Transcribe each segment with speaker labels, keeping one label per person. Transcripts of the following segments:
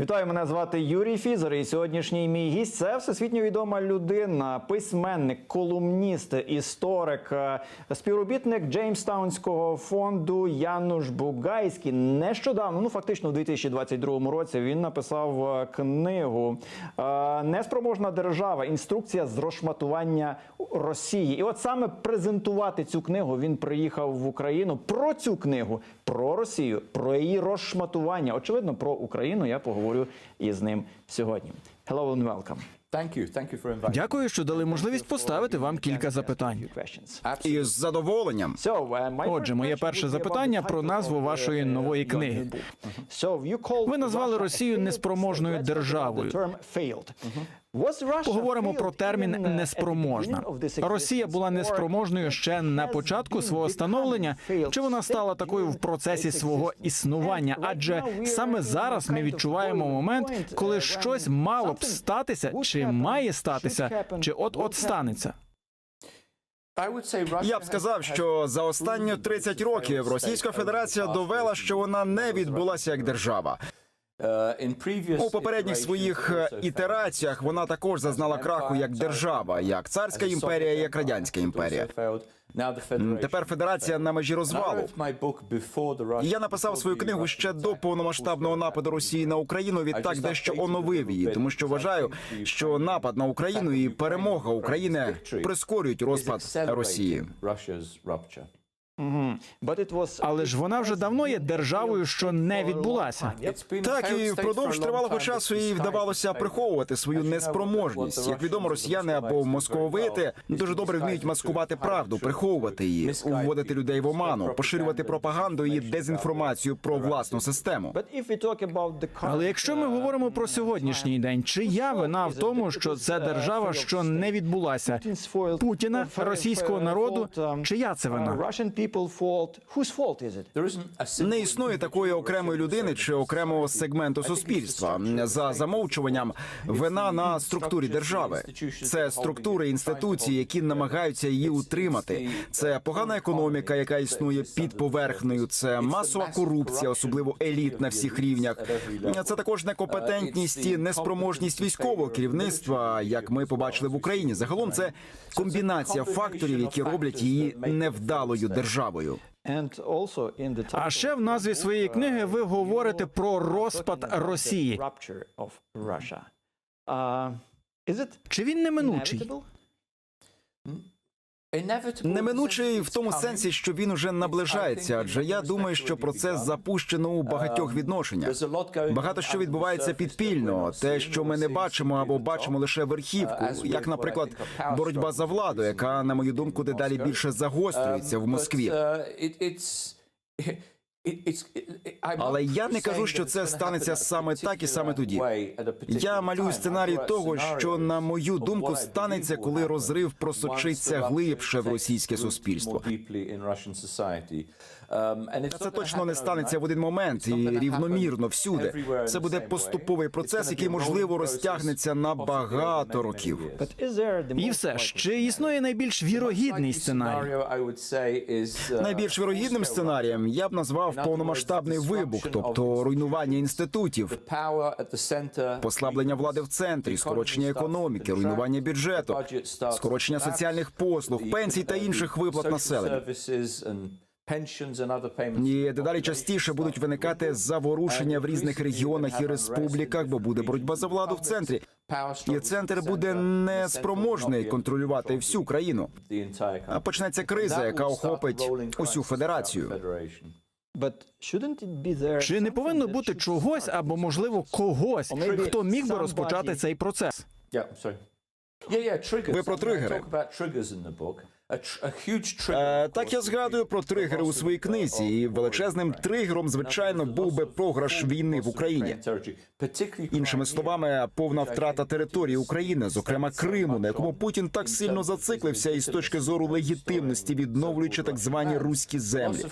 Speaker 1: Вітаю, мене звати Юрій Фізер. І сьогоднішній мій гість це всесвітньо відома людина, письменник, колумніст, історик, е, співробітник Джеймстаунського фонду Януш Бугайський. Нещодавно, ну фактично, у 2022 році, він написав е, книгу е, Неспроможна держава. Інструкція з розшматування Росії. І от саме презентувати цю книгу він приїхав в Україну. Про цю книгу, про Росію, про її розшматування. Очевидно, про Україну я поговорю із ним сьогодні. Hello and welcome.
Speaker 2: Thank you. Thank you for inviting.
Speaker 3: Дякую, що дали можливість поставити вам кілька запитань.
Speaker 4: Із задоволенням.
Speaker 3: Отже, моє перше запитання про назву вашої нової книги.
Speaker 1: Ви назвали Росію неспроможною державою.
Speaker 3: Поговоримо про термін неспроможна. Росія була неспроможною ще на початку свого становлення. Чи вона стала такою в процесі свого існування? Адже саме зараз ми відчуваємо момент, коли щось мало б статися, чи має статися, чи от от станеться.
Speaker 4: Я б сказав, що за останні 30 років Російська Федерація довела, що вона не відбулася як держава.
Speaker 2: Uh,
Speaker 4: У попередніх своїх е, ітераціях вона також зазнала краху як держава, як царська імперія, як радянська імперія. Тепер федерація на межі розвалу. І Я написав свою книгу ще до повномасштабного нападу Росії на Україну. Відтак дещо оновив її, тому що вважаю, що напад на Україну і перемога України прискорюють розпад Росії.
Speaker 3: Але ж вона вже давно є державою, що не відбулася.
Speaker 4: Так і впродовж тривалого часу їй вдавалося приховувати свою неспроможність. Як відомо, росіяни або московити дуже добре вміють маскувати правду, приховувати її, уводити людей в оману, поширювати пропаганду і дезінформацію про власну систему.
Speaker 3: Але якщо ми говоримо про сьогоднішній день, чия вина в тому, що це держава, що не відбулася? Путіна, російського народу, чия це вина?
Speaker 4: Не існує такої окремої людини чи окремого сегменту суспільства за замовчуванням. Вина на структурі держави. Це структури інституції, які намагаються її утримати. Це погана економіка, яка існує під поверхнею. Це масова корупція, особливо еліт на всіх рівнях. Це також некомпетентність і неспроможність військового керівництва, як ми побачили в Україні. Загалом це комбінація факторів, які роблять її невдалою державою.
Speaker 3: А ще в назві своєї книги ви говорите про розпад Росії. Чи він неминучий?
Speaker 4: Неминучий в тому сенсі, що він уже наближається, адже я думаю, що процес запущено у багатьох відношеннях. Багато що відбувається підпільно, те, що ми не бачимо або бачимо лише верхівку, як, наприклад, боротьба за владу, яка, на мою думку, дедалі більше загострюється в Москві.
Speaker 2: Але я не кажу, що це станеться саме так і саме тоді.
Speaker 4: Я малюю сценарій того, що, на мою думку, станеться, коли розрив просочиться глибше в російське суспільство. Це точно не станеться в один момент і рівномірно всюди. Це буде поступовий процес, який можливо розтягнеться на багато років.
Speaker 3: І все ж, чи існує найбільш вірогідний сценарій?
Speaker 4: Найбільш вірогідним сценарієм я б назвав повномасштабний вибух, тобто руйнування інститутів, послаблення влади в центрі, скорочення економіки, руйнування бюджету, скорочення соціальних послуг, пенсій та інших виплат населенню. І дедалі частіше будуть виникати заворушення в різних регіонах і республіках, бо буде боротьба за владу в центрі. І центр буде неспроможний контролювати всю країну. А почнеться криза, яка охопить усю федерацію.
Speaker 3: Чи не повинно бути чогось або можливо когось, хто міг би розпочати цей процес?
Speaker 4: Ви про тригери. Е, Так я згадую про тригери у своїй книзі, і величезним тригером, звичайно, був би програш війни в Україні. Іншими словами, повна втрата території України, зокрема Криму, на якому Путін так сильно зациклився, і з точки зору легітимності відновлюючи так звані руські землі.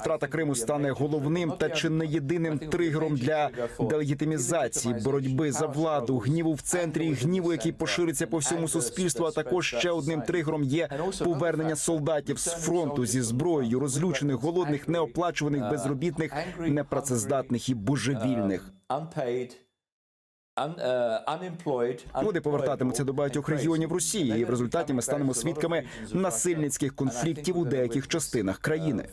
Speaker 4: Втрата Криму стане головним та чи не єдиним тригером для делегітимізації, боротьби за владу, гніву в центрі, гніву, який пошириться по всьому суспільству. А також ще одним тригером є повернення солдатів з фронту зі зброєю, розлючених, голодних, неоплачуваних, безробітних, непрацездатних і божевільних. Люди повертатимуться до багатьох регіонів Росії, і в результаті ми станемо свідками насильницьких конфліктів у деяких частинах країни.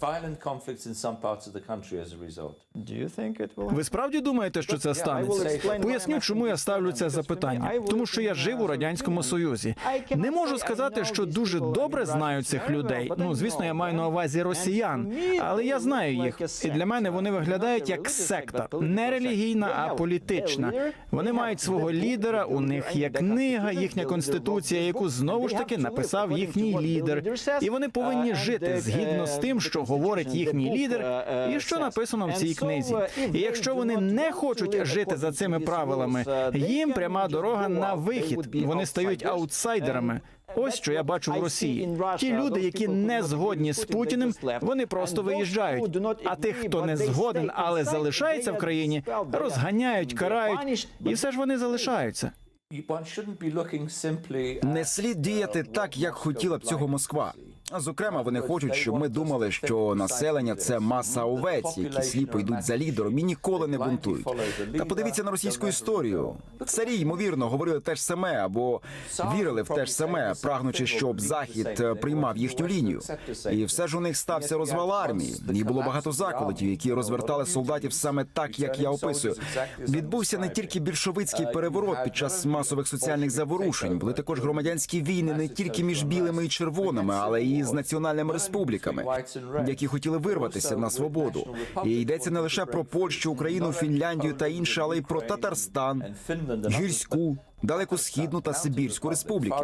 Speaker 1: It
Speaker 3: Ви справді думаєте, що це станеться? Поясню, чому я ставлю це запитання. Тому що я жив у радянському союзі. Не можу сказати, що дуже добре знаю цих людей. Ну звісно, я маю на увазі росіян, але я знаю їх. І для мене вони виглядають як секта, не релігійна, а політична. Вони мають свого лідера. У них є книга, їхня конституція, яку знову ж таки написав їхній лідер. І вони повинні жити згідно з тим, що говорить їхній лідер, і що написано в цій книзі. І якщо вони не хочуть жити за цими правилами, їм пряма дорога на вихід. Вони стають аутсайдерами. Ось що я бачу в Росії. Ті люди, які не згодні з Путіним, вони просто виїжджають. А тих, хто не згоден, але залишається в країні, розганяють, карають, і все ж вони залишаються.
Speaker 4: Не слід діяти так, як хотіла б цього Москва. Зокрема, вони хочуть, щоб ми думали, що населення це маса овець, які сліпо йдуть за лідером і ніколи не бунтують. Та подивіться на російську історію. Царі ймовірно говорили те ж саме або вірили в те ж саме, прагнучи, щоб захід е, приймав їхню лінію. І все ж у них стався розвал армії. І було багато заколотів, які розвертали солдатів саме так, як я описую. Відбувся не тільки більшовицький переворот під час масових соціальних заворушень, були також громадянські війни не тільки між білими і червоними, але і з національними республіками, які хотіли вирватися на свободу. І йдеться не лише про Польщу, Україну, Фінляндію та інше, але й про Татарстан, гірську, далекосхідну та Сибірську республіки.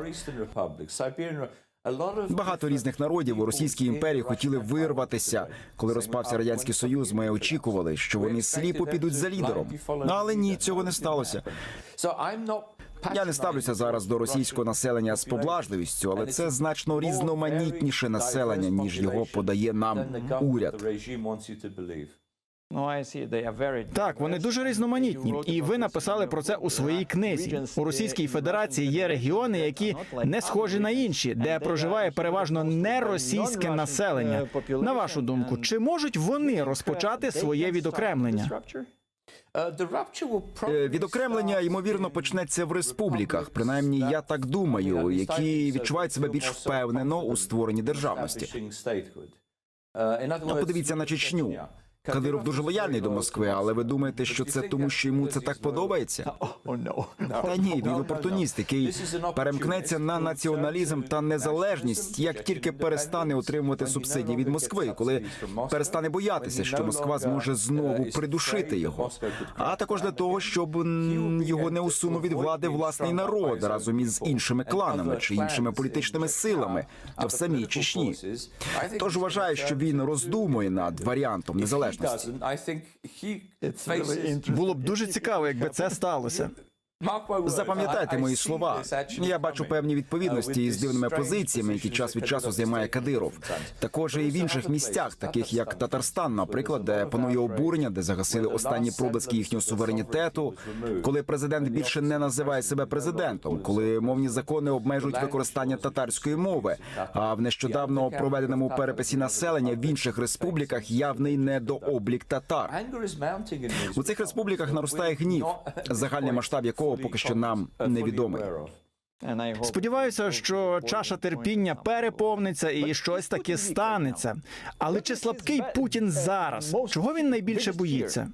Speaker 4: Багато різних народів у Російській імперії хотіли вирватися. Коли розпався радянський союз, ми очікували, що вони сліпо підуть за лідером. Але ні, цього не сталося. Я не ставлюся зараз до російського населення з поблажливістю, але це значно різноманітніше населення, ніж його подає нам уряд.
Speaker 1: Very
Speaker 3: Так, вони дуже різноманітні, і ви написали про це у своїй книзі. У Російській Федерації є регіони, які не схожі на інші, де проживає переважно не російське населення. На вашу думку, чи можуть вони розпочати своє відокремлення?
Speaker 4: Е, Відокремлення ймовірно почнеться в республіках. Принаймні, я так думаю, які відчувають себе більш впевнено у створенні державності.
Speaker 2: Ну,
Speaker 4: Подивіться на Чечню. Кадиров дуже лояльний до Москви, але ви думаєте, що це тому, що йому це так подобається? Та ні, він опортуніст, який перемкнеться на націоналізм та незалежність, як тільки перестане отримувати субсидії від Москви, коли перестане боятися, що Москва зможе знову придушити його. А також для того, щоб його не усунув від влади власний народ разом із іншими кланами чи іншими політичними силами в самій Чечні. Тож вважаю, що він роздумує над варіантом незалежності.
Speaker 3: Було б дуже цікаво, якби це сталося.
Speaker 4: Запам'ятайте мої слова. Я бачу певні відповідності із дивними позиціями, які час від часу займає Кадиров. Також і в інших місцях, таких як Татарстан, наприклад, де панує обурення, де загасили останні проблиски їхнього суверенітету, коли президент більше не називає себе президентом, коли мовні закони обмежують використання татарської мови. А в нещодавно проведеному переписі населення в інших республіках явний недооблік татар. У цих республіках наростає гнів, загальний масштаб якого поки що нам невідомий.
Speaker 3: Сподіваюся, що чаша терпіння переповниться і щось таке станеться. Але чи слабкий Путін зараз? Чого він найбільше боїться?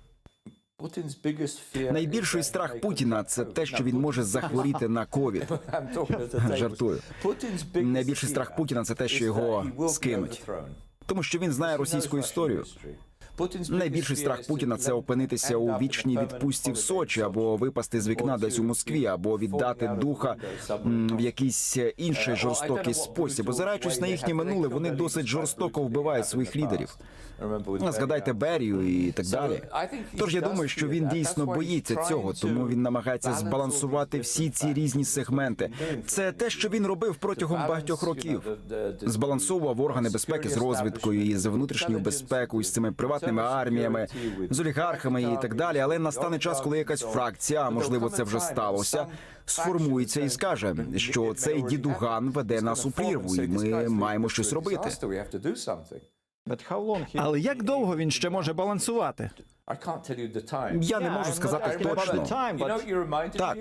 Speaker 4: Найбільший страх Путіна це те, що він може захворіти на ковід. Жартую. Найбільший страх Путіна це те, що його скинуть. Тому що він знає російську історію. Найбільший страх Путіна це опинитися у вічній відпустці в Сочі або випасти з вікна десь у Москві, або віддати духа в якийсь інший жорстокий спосіб. Озираючись на їхнє минуле, вони досить жорстоко вбивають своїх лідерів. Згадайте Берію і так далі. Тож я думаю, що він дійсно боїться цього, тому він намагається збалансувати всі ці різні сегменти. Це те, що він робив протягом багатьох років. Збалансовував органи безпеки з розвідкою і з внутрішньою безпекою, з цими приватними арміями, з олігархами і так далі. Але настане час, коли якась фракція, а можливо, це вже сталося. Сформується і скаже, що цей дідуган веде нас у прірву, і ми маємо щось робити.
Speaker 3: Але як довго він ще може балансувати?
Speaker 4: Я не можу сказати точно. Так.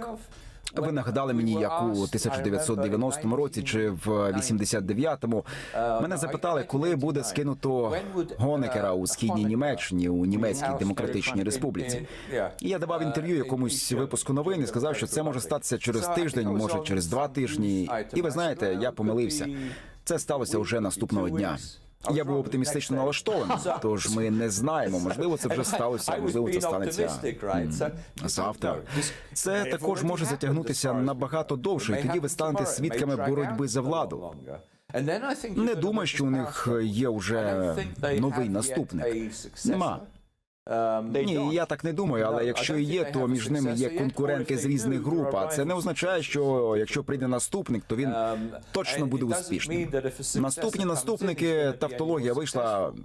Speaker 4: Ви нагадали мені, як у 1990 році чи в 89-му мене запитали, коли буде скинуто Гонекера у східній Німеччині у німецькій демократичній республіці. І я давав інтерв'ю якомусь випуску новин і сказав, що це може статися через тиждень, може через два тижні. І ви знаєте, я помилився. Це сталося вже наступного дня. Я був оптимістично налаштований, тож ми не знаємо. Можливо, це вже сталося, можливо, це станеться завтра. Це також може затягнутися набагато довше, і тоді ви станете свідками боротьби за владу. Не думаю, що у них є вже новий наступник. Нема. Ні, я так не думаю, але якщо і є, то між ними є конкуренти з різних груп. А це не означає, що якщо прийде наступник, то він точно буде успішним. Наступні наступники, тавтологія вийшла.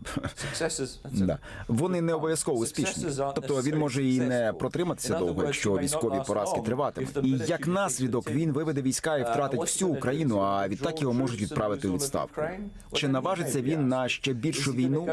Speaker 4: Да. Вони не обов'язково успішні. Тобто він може і не протриматися довго, якщо військові поразки триватимуть. І як наслідок він виведе війська і втратить всю Україну, а відтак його можуть відправити у відставку. Чи наважиться він на ще більшу війну,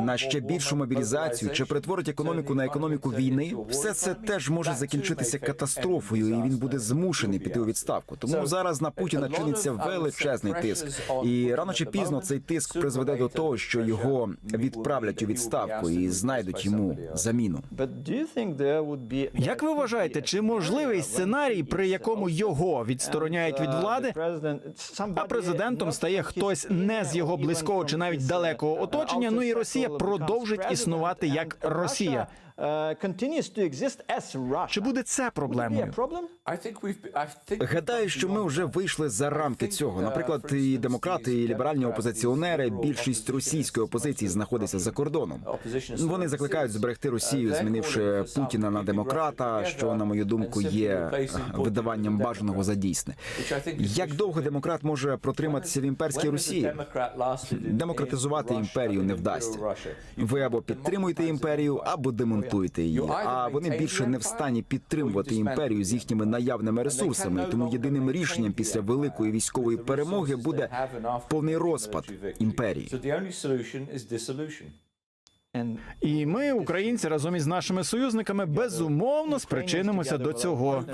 Speaker 4: на ще більшу мобілізацію? Чи перетворить економіку на економіку війни? Все це теж може закінчитися катастрофою, і він буде змушений піти у відставку. Тому зараз на Путіна чиниться величезний тиск, і рано чи пізно цей тиск призведе до того, що його відправлять у відставку і знайдуть йому заміну.
Speaker 3: Як ви вважаєте, чи можливий сценарій, при якому його відстороняють від влади, а президентом стає хтось не з його близького чи навіть далекого оточення? Ну і Росія продовжить існувати як Росія. Чи буде це проблемою?
Speaker 4: Гадаю, що ми вже вийшли за рамки цього. Наприклад, і демократи, і ліберальні опозиціонери, більшість російської опозиції знаходиться за кордоном. Вони закликають зберегти Росію, змінивши Путіна на демократа, що на мою думку є видаванням бажаного за дійсне. Як довго демократ може протриматися в імперській Росії? Демократизувати імперію не вдасться. Ви або підтримуєте імперію, або демонтуєте її. А вони більше не в стані підтримувати імперію з їхніми наявними ресурсами. Тому єдиним рішенням після великої військової перемоги буде повний розпад імперії.
Speaker 3: І ми, українці, разом із нашими союзниками, безумовно спричинимося до цього.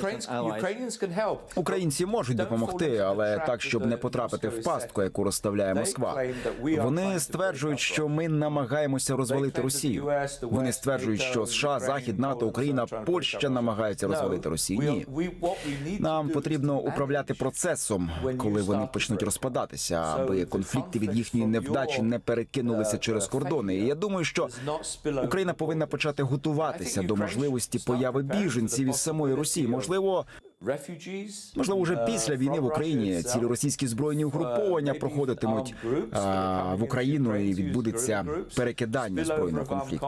Speaker 4: Українці можуть допомогти, але так, щоб не потрапити в пастку, яку розставляє Москва. Вони стверджують, що ми намагаємося розвалити Росію. Вони стверджують, що США, Захід, НАТО, Україна, Польща намагаються розвалити Росію. Ні, нам потрібно управляти процесом, коли вони почнуть розпадатися, аби конфлікти від їхньої невдачі не перекинулися через кордони. І я думаю, що Україна повинна почати готуватися до можливості появи біженців із самої Росії. Можливо, можливо, вже після війни в Україні цілі російські збройні угруповання проходитимуть а, в Україну і відбудеться перекидання збройного конфлікту.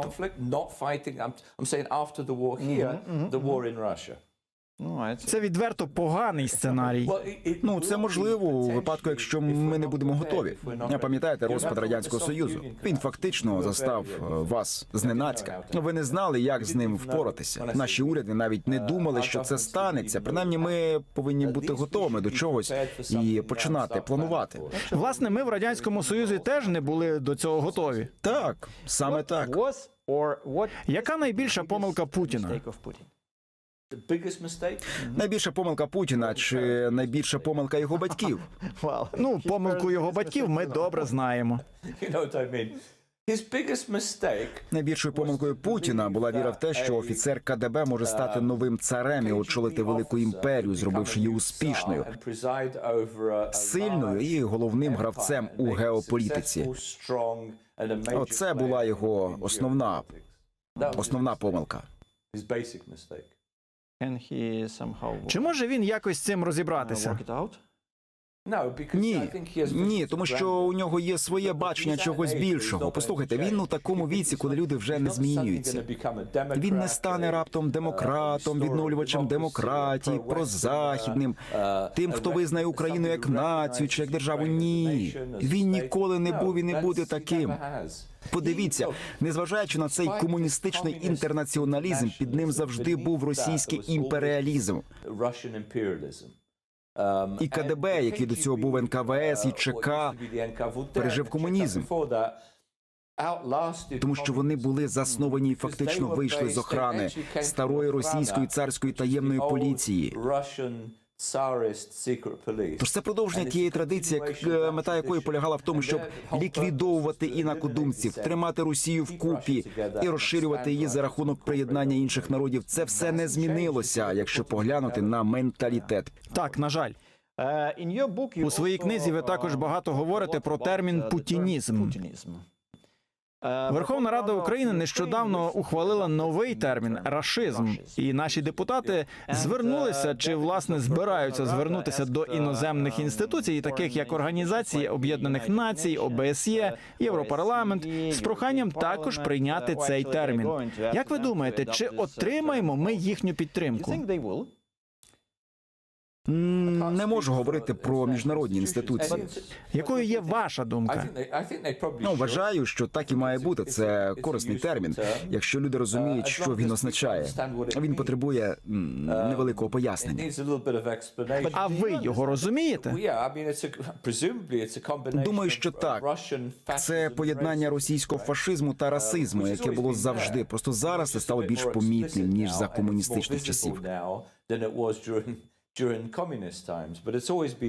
Speaker 3: Це відверто поганий сценарій.
Speaker 4: Ну це можливо у випадку, якщо ми не будемо готові. Пам'ятаєте розпад радянського союзу? Він фактично застав е, вас зненацька. Ви не знали, як з ним впоратися. Наші уряди навіть не думали, що це станеться. Принаймні, ми повинні бути готовими до чогось і починати планувати.
Speaker 3: Власне, ми в радянському союзі теж не були до цього готові.
Speaker 4: Так, саме так.
Speaker 3: Яка найбільша помилка Путіна?
Speaker 4: Найбільша помилка Путіна чи найбільша помилка його батьків?
Speaker 3: Ну, помилку його батьків ми добре знаємо.
Speaker 4: Найбільшою помилкою Путіна була віра в те, що офіцер КДБ може стати новим царем і очолити велику імперію, зробивши її успішною, сильною і головним гравцем у геополітиці. Оце була його основна основна помилка.
Speaker 3: Чи може він якось з цим розібратися?
Speaker 4: Ні, ні, тому що у нього є своє бачення чогось більшого. Послухайте, він у такому віці, коли люди вже не змінюються. Він не стане раптом демократом, відновлювачем демократії, прозахідним, тим, хто визнає Україну як націю чи як державу. Ні, він ніколи не був і не буде таким. Подивіться, незважаючи на цей комуністичний інтернаціоналізм, під ним завжди був російський імперіалізм. І КДБ, який до цього був НКВС і ЧК, пережив комунізм. тому що вони були засновані і фактично вийшли з охрани старої російської царської таємної поліції. Тож це продовження тієї традиції, як, е, мета якої полягала в тому, щоб ліквідовувати інакодумців, тримати Росію вкупі і розширювати її за рахунок приєднання інших народів. Це все не змінилося, якщо поглянути на менталітет.
Speaker 3: Так, на жаль.
Speaker 1: Е,
Speaker 3: У своїй книзі ви також багато говорите про термін «путінізм». Верховна Рада України нещодавно ухвалила новий термін рашизм, і наші депутати звернулися чи власне збираються звернутися до іноземних інституцій, таких як Організації Об'єднаних Націй, ОБСЄ, Європарламент, з проханням також прийняти цей термін. Як ви думаєте, чи отримаємо ми їхню підтримку?
Speaker 4: Не можу говорити про міжнародні інституції.
Speaker 3: Якою є ваша думка?
Speaker 4: Ну, вважаю, що так і має бути. Це корисний термін. Якщо люди розуміють, що він означає, він потребує невеликого пояснення.
Speaker 3: А ви його розумієте?
Speaker 4: Думаю, що так. Це поєднання російського фашизму та расизму, яке було завжди. Просто зараз це стало більш помітним ніж за комуністичних часів.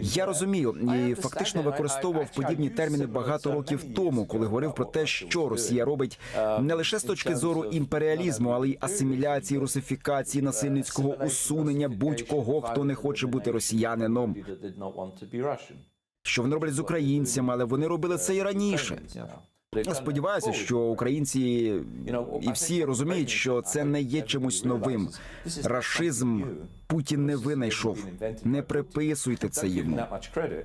Speaker 4: Я розумію і фактично використовував подібні терміни багато років тому, коли говорив про те, що Росія робить не лише з точки зору імперіалізму, але й асиміляції, русифікації, насильницького усунення будь-кого, хто не хоче бути росіянином. Що вони роблять з українцями, але вони робили це і раніше. Я сподіваюся, що українці і всі розуміють, що це не є чимось новим. Рашизм Путін не винайшов. Не приписуйте це йому.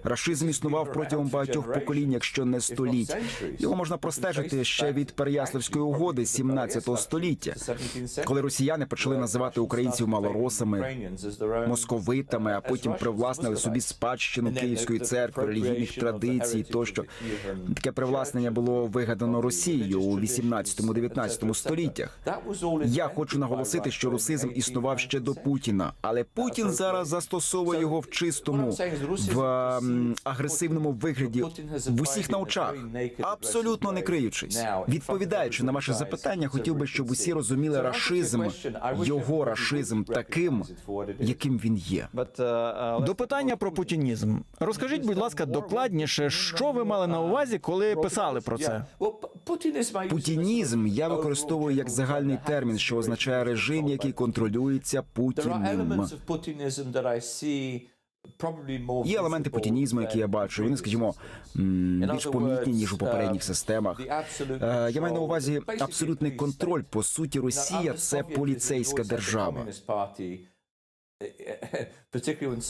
Speaker 4: Рашизм існував протягом багатьох поколінь, якщо не століть. Його можна простежити ще від Переяславської угоди 17 століття, коли росіяни почали називати українців малоросами, московитами, а потім привласнили собі спадщину Київської церкви, релігійних традицій. Тощо таке привласнення було вигадано Росією у 18-19 століттях. Я хочу наголосити, що русизм існував ще до Путіна, але Путін зараз застосовує його в чистому, в агресивному вигляді в усіх на очах, абсолютно не криючись. Відповідаючи на ваше запитання, хотів би, щоб усі розуміли рашизм, його рашизм таким, яким він є.
Speaker 3: До питання про путінізм. Розкажіть, будь ласка, докладніше, що ви мали на увазі, коли писали про це?
Speaker 4: Путінізм я використовую як загальний термін, що означає режим, який контролюється Путіним. Є елементи путінізму, які я бачу. Вони, скажімо, більш помітні ніж у попередніх системах. Е, Я маю на увазі абсолютний контроль. По суті, Росія це поліцейська держава.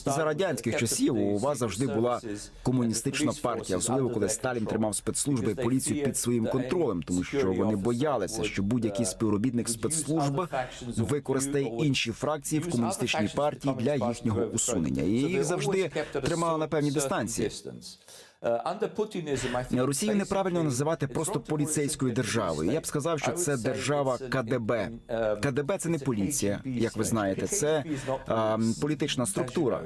Speaker 4: За радянських часів у вас завжди була комуністична партія, особливо коли Сталін тримав спецслужби і поліцію під своїм контролем, тому що вони боялися, що будь-який співробітник спецслужб використає інші фракції в комуністичній партії для їхнього усунення. І їх завжди тримали на певній дистанції. Росію неправильно називати просто поліцейською державою. Я б сказав, що це держава КДБ. КДБ це не поліція, як ви знаєте, це а, політична структура.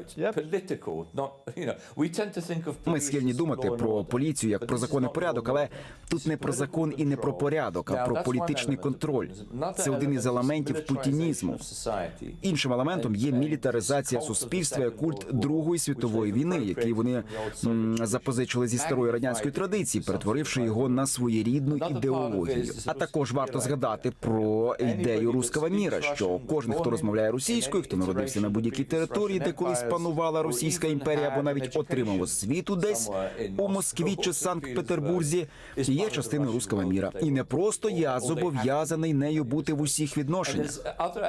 Speaker 4: Ми схильні думати про поліцію як про закон і порядок, але тут не про закон і не про порядок, а про політичний контроль. Це один із елементів путінізму. Іншим елементом є мілітаризація суспільства, і культ Другої світової війни, який вони м, запозичили зі старої радянської традиції, перетворивши його на своєрідну ідеологію. А також варто згадати про ідею руского міра, що кожен, хто розмовляє російською, хто народився на будь-якій території, де колись панувала Російська імперія, або навіть отримав освіту десь у Москві чи Санкт-Петербурзі, є частиною руского міра. І не просто я зобов'язаний нею бути в усіх відношеннях.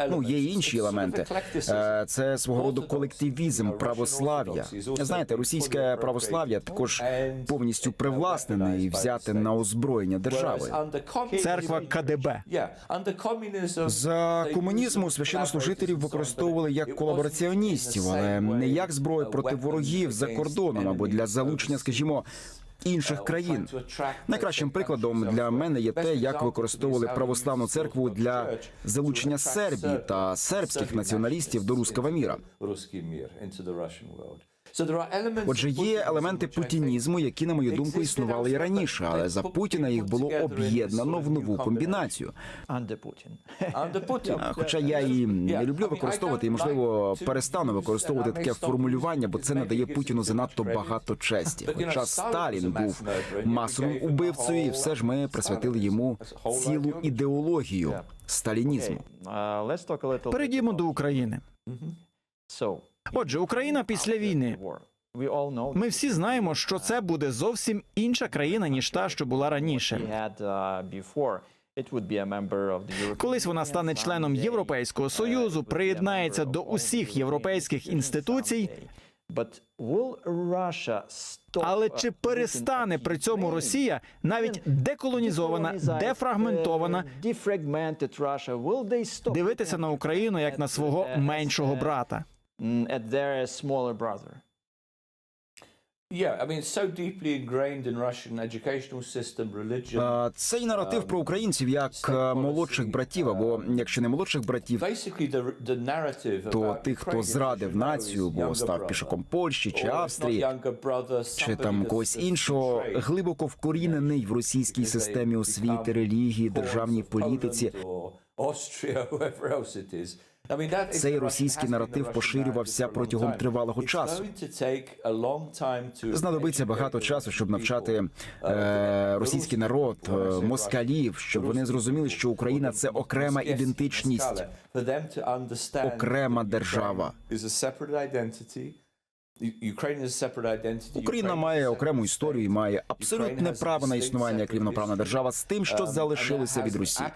Speaker 4: Ну, є інші елементи. Е, Це свого роду колективізм, православ'я. Знаєте, російське православ'я також повністю привласнене і взяте на озброєння держави.
Speaker 3: Церква КДБ.
Speaker 4: За комунізму священнослужителів використовували як колабораціоністів, але не як зброю проти ворогів за кордоном або для залучення, скажімо. Інших країн найкращим прикладом для мене є те, як використовували православну церкву для залучення Сербії та сербських націоналістів до руского міра. Отже, є елементи путінізму, які, на мою думку, існували і раніше, але за Путіна їх було об'єднано в нову комбінацію. Хоча я і не люблю використовувати, і можливо перестану використовувати таке формулювання, бо це надає Путіну занадто багато честі. Хоча Сталін був масовим убивцею, і все ж ми присвятили йому цілу ідеологію сталінізму.
Speaker 1: Uh,
Speaker 3: Перейдімо до України. Отже, Україна після війни. Ми всі знаємо, що це буде зовсім інша країна ніж та, що була раніше.
Speaker 1: uh,
Speaker 3: Колись вона стане членом Європейського
Speaker 1: uh,
Speaker 3: союзу, приєднається до усіх європейських інституцій. Але
Speaker 1: uh,
Speaker 3: чи перестане при цьому Росія навіть деколонізована, дефрагментована, дивитися на Україну як на свого меншого брата?
Speaker 1: Mm, at their smaller brother?
Speaker 5: Yeah, I mean, it's so deeply ingrained in Russian educational system, religion.
Speaker 4: А, Цей наратив про українців як е, молодших братів, або якщо не молодших братів,
Speaker 5: Basically, the, the narrative
Speaker 4: то тих, хто зрадив націю, бо
Speaker 5: younger
Speaker 4: став пішаком Польщі чи Австрії, чи там когось іншого, глибоко вкорінений в російській системі освіти, релігії, державній політиці. Цей російський наратив поширювався протягом тривалого часу. Знадобиться багато часу, щоб навчати е, російський народ, е, москалів, щоб вони зрозуміли, що Україна це окрема ідентичність, окрема держава. Україна має окрему історію і має абсолютне право на існування як рівноправна держава з тим, що залишилося від Росії.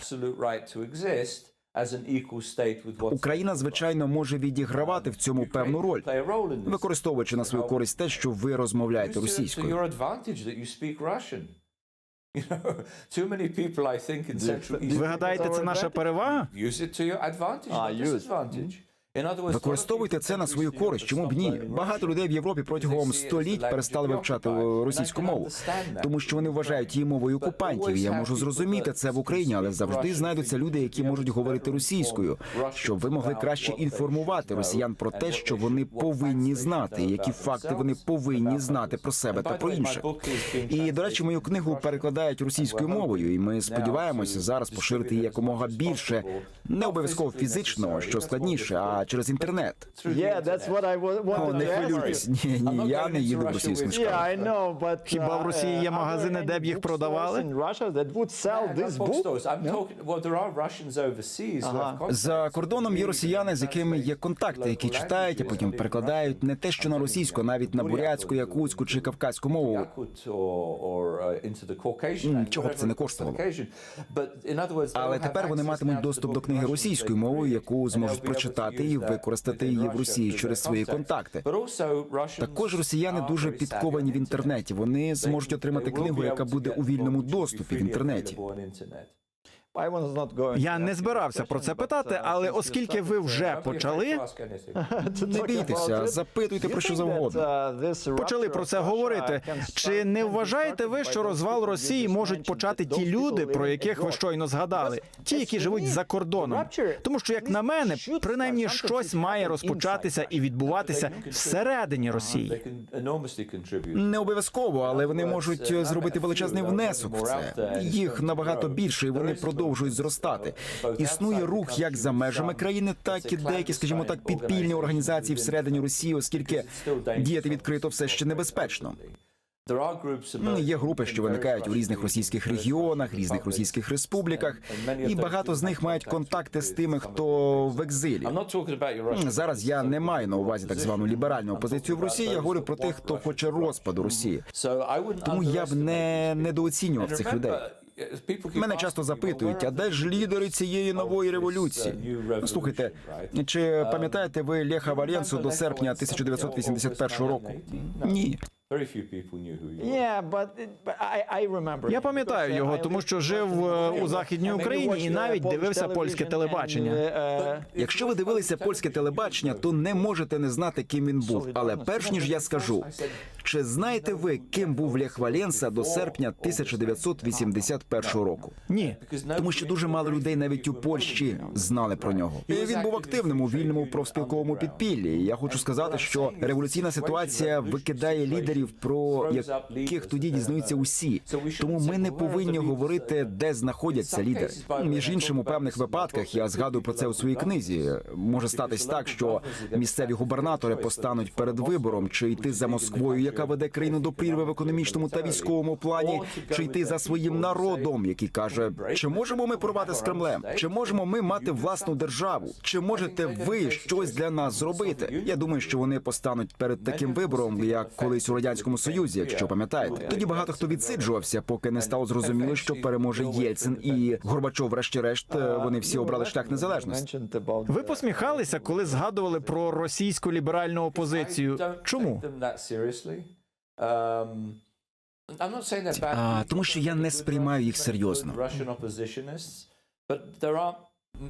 Speaker 4: Україна, звичайно, може відігравати в цьому певну роль, використовуючи на свою користь те, що ви розмовляєте російською.
Speaker 3: Ви гадаєте, це наша перевага?
Speaker 1: Use.
Speaker 4: Використовуйте це на свою користь. Чому б ні? Багато людей в Європі протягом століть перестали вивчати російську мову, тому що вони вважають її мовою окупантів. Я можу зрозуміти це в Україні, але завжди знайдуться люди, які можуть говорити російською, щоб ви могли краще інформувати росіян про те, що вони повинні знати, які факти вони повинні знати про себе та про інших. І до речі, мою книгу перекладають російською мовою, і ми сподіваємося зараз поширити її якомога більше, не обов'язково фізично, що складніше, а через інтернет.
Speaker 1: Yeah, that's what I wanted
Speaker 4: О, не
Speaker 1: to ask.
Speaker 4: хвилюйтесь. Ні, ні, я не їду в російську
Speaker 1: Yeah,
Speaker 4: школу.
Speaker 1: I know, but
Speaker 3: Хіба в Росії є
Speaker 1: uh,
Speaker 3: магазини,
Speaker 1: there
Speaker 3: де б їх продавали?
Speaker 1: in Russia that would sell this book?
Speaker 4: За кордоном є росіяни, з якими є контакти, які читають, а потім перекладають не те, що на російську, а навіть на бурятську, якутську чи кавказьку мову.
Speaker 5: М,
Speaker 4: чого б це не коштувало. Але тепер вони матимуть доступ до книги російською мовою, яку зможуть прочитати і використати її в Росії через свої контакти. Також росіяни дуже підковані в інтернеті. Вони зможуть отримати книгу, яка буде у вільному доступі в інтернеті.
Speaker 3: Я не збирався про це питати,
Speaker 1: uh,
Speaker 3: але оскільки ви вже
Speaker 1: uh,
Speaker 3: почали,
Speaker 4: Не бійтеся, запитуйте про що завгодно.
Speaker 1: uh,
Speaker 3: почали про це говорити. Чи не вважаєте ви, що розвал Росії можуть почати ті люди, про яких ви щойно згадали, ті, які живуть за кордоном? Тому що, як на мене, принаймні щось має розпочатися і відбуватися всередині Росії.
Speaker 4: Не обов'язково, але вони можуть е, зробити величезний внесок в це. Їх набагато більше, і вони продовжують зростати. Існує рух як за межами країни, так і деякі, скажімо так, підпільні організації всередині Росії, оскільки діяти відкрито все ще небезпечно. Є групи, що виникають у різних російських регіонах, різних російських республіках, і багато з них мають контакти з тими, хто в екзилі. Зараз я не маю на увазі так звану ліберальну опозицію в Росії. Я говорю про тих, хто хоче розпаду Росії. Тому я б не недооцінював цих людей. Мене часто запитують, а де ж лідери цієї нової революції? Ну, Слухайте, чи пам'ятаєте ви Леха Валенсу до серпня 1981 року? Ні.
Speaker 3: Я пам'ятаю його, тому що жив у західній Україні і навіть дивився польське телебачення.
Speaker 1: uh,
Speaker 4: Якщо ви дивилися польське телебачення, то не можете не знати, ким він був. Але перш ніж я скажу, чи знаєте ви, ким був Лех Валенса до серпня 1981 року?
Speaker 3: Ні,
Speaker 4: Тому що дуже мало людей навіть у Польщі знали про нього. І він був активним у вільному профспілковому підпіллі. І Я хочу сказати, що революційна ситуація викидає лідерів, про яких тоді дізнаються усі. Тому ми не повинні говорити, де знаходяться лідери. Між іншим, у певних випадках я згадую про це у своїй книзі. Може статись так, що місцеві губернатори постануть перед вибором, чи йти за Москвою, яка веде країну до прірви в економічному та військовому плані, чи йти за своїм народом, який каже, чи можемо ми порвати з Кремлем? Чи можемо ми мати власну державу? Чи можете ви щось для нас зробити? Я думаю, що вони постануть перед таким вибором, як колись у радянському союзі, якщо пам'ятаєте. Тоді багато хто відсиджувався, поки не стало зрозуміло, що переможе Єльцин і Горбачов, врешті-решт, е, вони всі обрали шлях незалежності.
Speaker 3: ви посміхалися, коли згадували про російську ліберальну опозицію. Чому?
Speaker 4: А, тому що я не сприймаю їх серйозно.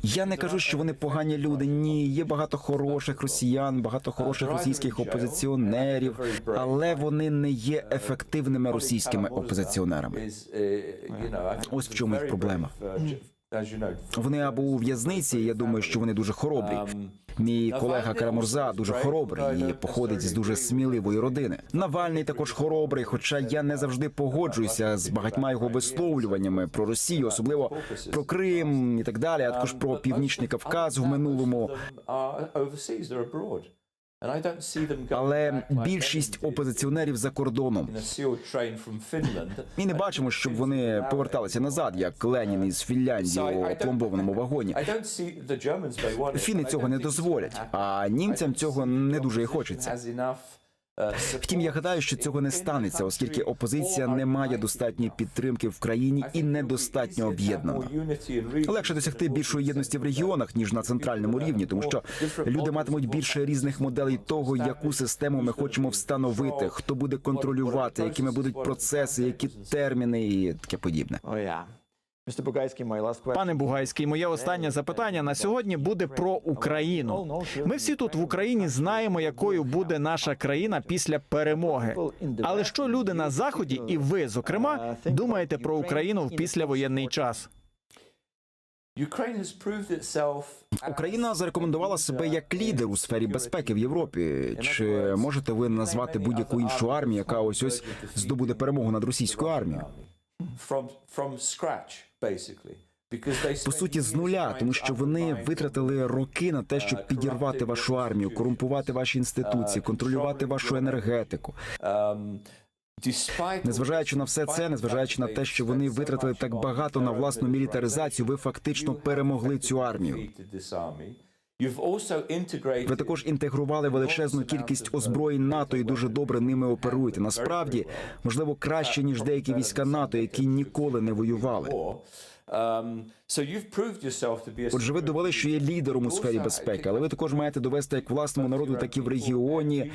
Speaker 4: Я не кажу, що вони погані люди. Ні, є багато хороших росіян, багато хороших російських опозиціонерів, але вони не є ефективними російськими опозиціонерами. Ось в чому їх проблема. Вони або у в'язниці. Я думаю, що вони дуже хоробрі. Мій колега Карамурза дуже хоробрий і походить з дуже сміливої родини. Навальний також хоробрий, хоча я не завжди погоджуюся з багатьма його висловлюваннями про Росію, особливо про Крим і так далі, а також про північний Кавказ в минулому. Але більшість опозиціонерів за кордоном. І не бачимо, щоб вони поверталися назад, як Ленін із Фінляндії у пломбованому вагоні. Фіни цього не дозволять, а німцям цього не дуже і хочеться. Втім, я гадаю, що цього не станеться, оскільки опозиція не має достатньої підтримки в країні і недостатньо об'єднана. Легше досягти більшої єдності в регіонах ніж на центральному рівні, тому що люди матимуть більше різних моделей того, яку систему ми хочемо встановити, хто буде контролювати, якими будуть процеси, які терміни і таке подібне.
Speaker 3: Пане Бугайський, моє останнє запитання на сьогодні буде про Україну. Ми всі тут в Україні знаємо, якою буде наша країна після перемоги. Але що люди на заході, і ви, зокрема, думаєте про Україну в післявоєнний час?
Speaker 4: Україна зарекомендувала себе як лідер у сфері безпеки в Європі. Чи можете ви назвати будь-яку іншу армію, яка ось ось здобуде перемогу над російською армією? По суті, з нуля, тому що вони витратили роки на те, щоб підірвати вашу армію, корумпувати ваші інституції, контролювати вашу енергетику. Незважаючи на все це, незважаючи на те, що вони витратили так багато на власну мілітаризацію, ви фактично перемогли цю армію. Ви також інтегрували величезну кількість озброєнь НАТО і дуже добре ними оперуєте. Насправді, можливо, краще ніж деякі війська НАТО, які ніколи не воювали. Отже, ви довели, що є лідером у сфері безпеки, але ви також маєте довести як власному народу, так і в регіоні,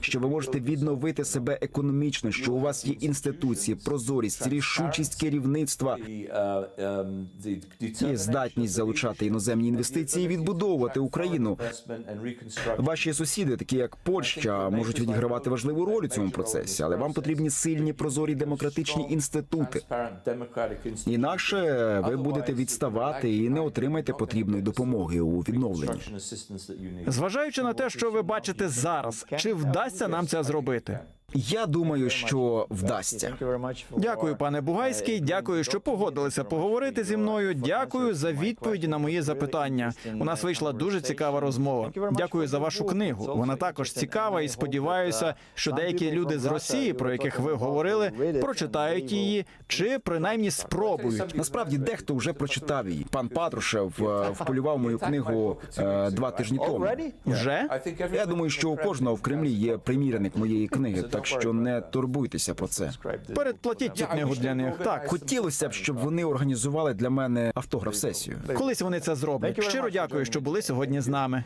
Speaker 4: що ви можете відновити себе економічно, що у вас є інституції, прозорість, рішучість керівництва і здатність залучати іноземні інвестиції, і відбудовувати Україну. Ваші сусіди, такі як Польща, можуть відігравати важливу роль у цьому процесі, але вам потрібні сильні, прозорі демократичні інститути. Інакше ви будете відставати і не отримаєте потрібної допомоги у відновленні.
Speaker 3: Зважаючи на те, що ви бачите зараз, чи вдасться нам це зробити?
Speaker 4: Я думаю, що вдасться.
Speaker 3: Дякую, пане Бугайський. Дякую, що погодилися поговорити зі мною. Дякую за відповіді на мої запитання. У нас вийшла дуже цікава розмова. Дякую за вашу книгу. Вона також цікава, і сподіваюся, що деякі люди з Росії, про яких ви говорили, прочитають її чи принаймні спробують.
Speaker 4: Насправді дехто вже прочитав її. Пан Патрушев е, вполював мою книгу е, два тижні тому.
Speaker 3: Вже
Speaker 4: Я думаю, що у кожного в Кремлі є примірник моєї книги, так що не турбуйтеся про це.
Speaker 3: передплатіть цю книгу для них. Так,
Speaker 4: Хотілося б, щоб вони організували для мене автограф сесію.
Speaker 3: колись вони це зроблять. Щиро дякую, що були сьогодні з нами.